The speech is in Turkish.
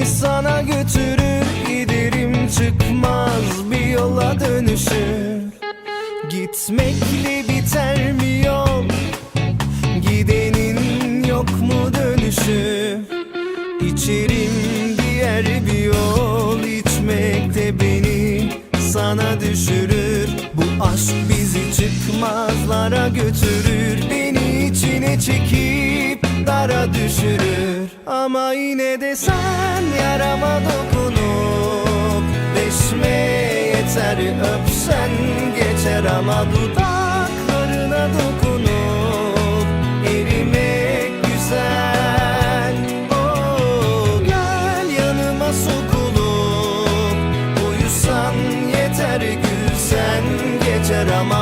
Beni sana götürür giderim çıkmaz bir yola dönüşür. Gitmekle biter mi yol? Gidenin yok mu dönüşü? İçerim diğer bir yol içmekte beni sana düşürür. Bu aşk bizi çıkmazlara götürür Beni içine çekip dara düşürür görür Ama yine de sen yarama dokunup Resme yeter. Öpsen geçer ama dudaklarına dokunup Erimek güzel. Oh, gel yanıma sokulup Uyusan yeter. Gülsen geçer ama